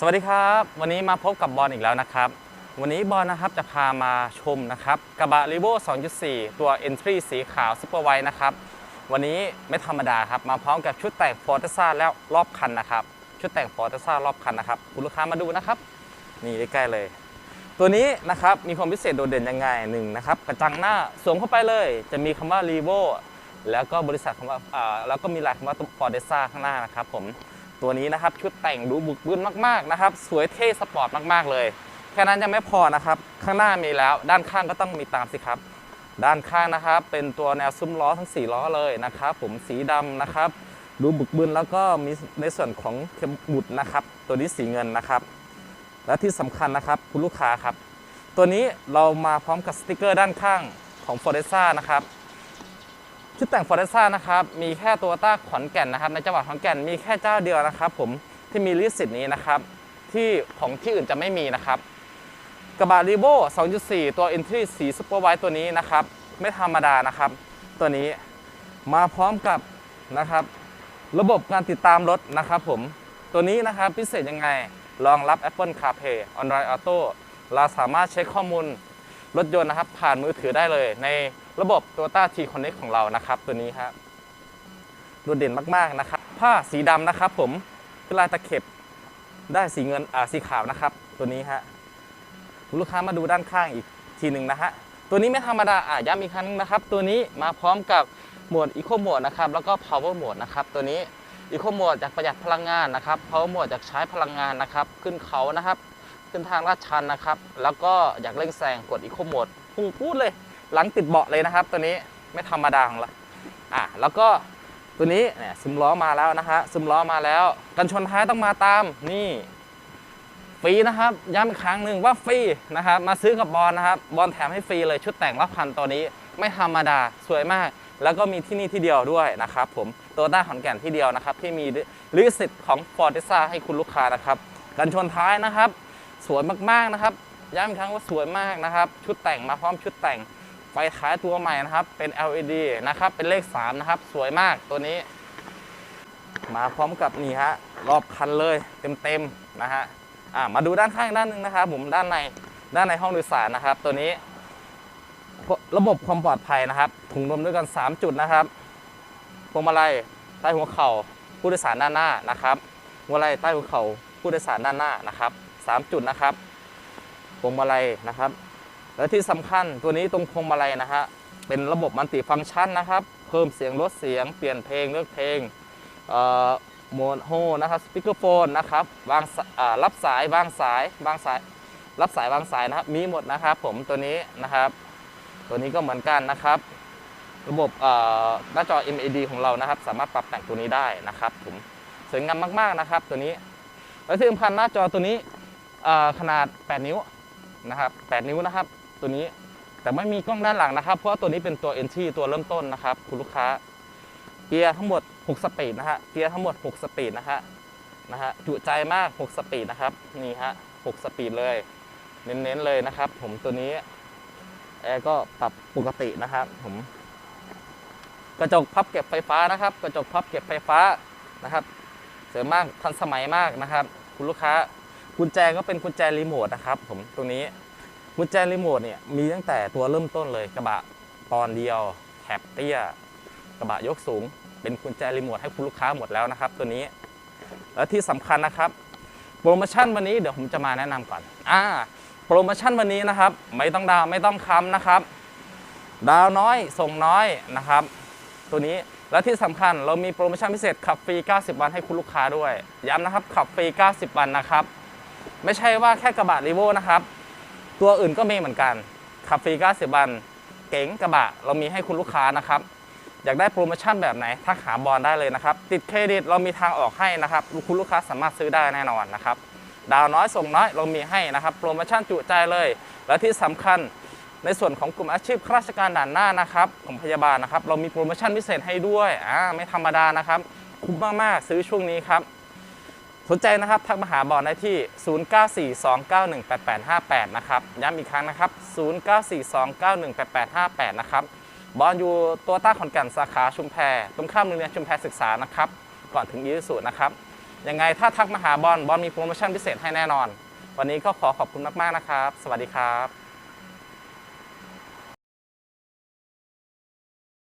สวัสดีครับ วันนี้มาพบกับบอลอีกแล้วนะครับ วันนี้บอลนะครับจะพามาชมนะครับกระบะ r ีโว2.4 ตัว Entry สีขาวซุปเปอร์ไวท์นะครับ วันนี้ไม่ธรรมดาครับ มาพร้อมกับชุดแต่ง f o r t e z a แล้วรอบคันนะครับ ชุดแต่ง f o r t e z a รอบคันนะครับ คุณลูกค้ามาดูนะครับ นี่ใกล้ๆเลย ตัวนี้นะครับมีความพิเศษโดดเด่นยังไงหนึ่งนะครับกระจังหน้าสวมเข้าไปเลย จะมีคำว่า r ีโวแล้วก็บริษัทคำว่าแล้วก็มีลายคำว่า f o r t e z a ข้างหน้านะครับผม ตัวนี้นะครับชุดแต่งดูบึกบึนมากๆนะครับสวยเท่สปอร์ตมากๆเลย แค่นั้นยังไม่พอนะครับข้างหน้ามีแล้ว ด้านข้างก็ต้องมีตามสิครับด้านข้างนะครับ เป็นตัวแนวซุ้มล้อทั้ง 4 ล้อเลยนะครับ ผมสีดำนะครับ ดูบึกบึนแล้วก็มีในส่วนของเข็มหมุดนะครับ ตัวนี้สีเงินนะครับ และที่สำคัญนะครับคุณลูกค้าครับ ตัวนี้เรามาพร้อมกับสติกเกอร์ด้านข้างของ f o r e s a นะครับ ชุดแต่ง f o r e s a นะครับ มีแค่ตัวต้าขอนแก่นนะครับ ในจังหวัดขอนแก่นมีแค่เจ้าเดียวนะครับ ผมที่มีลิสต์นี้นะครับ ที่ของที่อื่นจะไม่มีนะครับกระบะรีโบ2.4 ตัว Entry สีซุปเปอร์ไวท์ตัวนี้นะครับ ไม่ธรรมดานะครับ ตัวนี้มาพร้อมกับนะครับ ระบบการติดตามรถนะครับ ผมตัวนี้นะครับพิเศษยังไงรองรับ Apple CarPlay Android Auto เราสามารถเช็คข้อมูลรถยนต์นะครับ ผ่านมือถือได้เลยใน ระบบ Toyota T Connect ของเรานะครับตัวนี้ครับโดดเด่นมากๆนะครับ ผ้าสีดำนะครับ ผมเป็นลายตะเข็บได้สีเงินอ่าสีขาวนะครับ ตัวนี้ฮะคุณลูกค้ามาดูด้านข้างอีกทีหนึ่งนะฮะตัวนี้ไม่ธรรมดาอะย้ำอีกครั้งนึงนะครับ ตัวนี้มาพร้อมกับโหมด Eco Mode นะครับแล้วก็ Power Mode นะครับตัวนี้ Eco Mode จากประหยัดพลังงานนะครับ Power Mode จากใช้พลังงานนะครับ ขึ้นเขานะครับ ขึ้นทางลาดชันนะครับ แล้วก็อยากเร่งแซงกด Eco Mode พุ่งพูดเลย หลังติดเบาะเลยนะครับ ตัวนี้ไม่ธรรมดาของเราอะแล้วก็ตัวนี้เนี่ยซึมล้อมาแล้วนะฮะซึมล้อมาแล้ว กันชนท้ายต้องมาตามนี่ฟรีนะครับย้ำอีกครั้งหนึ่งว่าฟรีนะครับมาซื้อกับบอลนะครับบอลแถมให้ฟรีเลยชุดแต่งรับพันตัวนี้ไม่ธรรมดาสวยมาก แล้วก็มีที่นี่ที่เดียวด้วยนะครับผมโตต้าขอนแก่นที่เดียวนะครับ ที่มีลิขสิทธิ์ของ f o r t e z a ให้คุณลูกค้านะครับกันชนท้ายนะครับ สวยมากๆนะครับย้ำอีกครั้งว่าสวยมากนะครับ ชุดแต่งมาพร้อมชุดแต่ง ไฟท้ายตัวใหม่นะครับ เป็น LED นะครับ เป็นเลข 3 นะครับ สวยมากตัวนี้ มาพร้อมกับนี่ฮะรอบคันเลยเต็มๆนะฮะอ่ามาดูด้านข้างด้านหนึงนะครับ ผมด้านในด้านในห้องโดยสารนะครับ ตัวนี้ ระบบความปลอดภัยนะครับ ถุงลมด้วยกัน 3 จุดนะครับพวงมาลัยใต้หัวเข่าผู้โดยสารด้านหน้านะครับพวงมาลัยใต้หัวเข่าผู้โดยสารด้านหน้านะครับสามจุดนะครับพวงมาลัยนะครับ และที่สำคัญตัวนี้ตรงพวงมาลัยนะฮะเป็นระบบมัลติฟังก์ชันนะครับ เพิ่มเสียงลดเสียง เปลี่ยนเพลงเลือกเพลงโหมดโฮนะครับสปีกเกอร์โฟนนะครับวางรับสายวางสายวางสาย รับสายวางสายนะครับ มีหมดนะครับผมตัวนี้นะครับ ตัวนี้ก็เหมือนกันนะครับ ระบบหน้าจอ MED ของเรานะครับ สามารถปรับแต่งตัวนี้ได้นะครับผมสวยงามมากๆนะครับ ตัวนี้และที่สำคัญหน้าจอตัวนี้ขนาด 8 นิ้วนะครับ 8 นิ้วนะครับ ตัวนี้แต่ไม่มีกล้องด้านหลังนะครับ เพราะว่าตัวนี้เป็นตัว Entry ตัวเริ่มต้นนะครับ คุณลูกค้า เกียร์ทั้งหมด 6 สปีดนะฮะเกียร์ทั้งหมด 6 สปีดนะฮะนะฮะจุใจมาก 6 สปีดนะครับนี่ฮะ6สปีดเลยเน้นๆเลยนะครับ ผมตัวนี้แอร์ก็ปรับปกตินะครับผมกระจกพับเก็บไฟฟ้านะครับ กระจกพับเก็บไฟฟ้านะครับสวยมากทันสมัยมากนะครับ คุณลูกค้ากุญแจก็เป็นกุญแจรีโมทนะครับ ผมตรงนี้ กุญแจรีโมทเนี่ยมีตั้งแต่ตัวเริ่มต้นเลยกระบะตอนเดียวแคบเตี้ยกระบะยกสูง เป็นกุญแจรีโมทให้คุณลูกค้าหมดแล้วนะครับ ตัวนี้ แล้วที่สำคัญนะครับ โปรโมชั่นวันนี้เดี๋ยวผมจะมาแนะนำก่อนอ่าโปรโมชั่นวันนี้นะครับ ไม่ต้องดาวไม่ต้องค้ำนะครับ ดาวน้อยส่งน้อยนะครับ ตัวนี้และที่สำคัญเรามีโปรโมชั่นพิเศษขับฟรี 90 วันให้คุณลูกค้าด้วย ย้ำนะครับขับฟรี 90 วันนะครับ ไม่ใช่ว่าแค่กระบะรีโวนะครับ ตัวอื่นก็มีเหมือนกันขับฟรี90วัน เก๋งกระบะ เรามีให้คุณลูกค้านะครับ อยากได้โปรโมชั่นแบบไหนทักหาบอลได้เลยนะครับ ติดเครดิตเรามีทางออกให้นะครับ คุณลูกค้าสามารถซื้อได้แน่นอนนะครับ ดาวน้อยส่งน้อยเรามีให้นะครับ โปรโมชั่นจุใจเลย และที่สำคัญในส่วนของกลุ่มอาชีพข้าราชการด่านหน้านะครับของพยาบาลนะครับ เรามีโปรโมชั่นพิเศษให้ด้วยอ่าไม่ธรรมดานะครับ คุ้มมากๆซื้อช่วงนี้ครับ สนใจนะครับทักมาหาบอลได้ที่ 0942918858 นะครับ ย้ำอีกครั้งนะครับ 0942918858 นะครับ บอลอยู่ตัวต้าขอนแก่นสาขาชุมแพตรงข้ามโรงเรียนชุมแพศึกษานะครับ ก่อนถึงยีสุนะครับ ยังไงถ้าทักมาหาบอลบอลมีโปรโมชั่นพิเศษให้แน่นอน วันนี้ก็ขอขอบคุณมากๆนะครับ สวัสดีครับ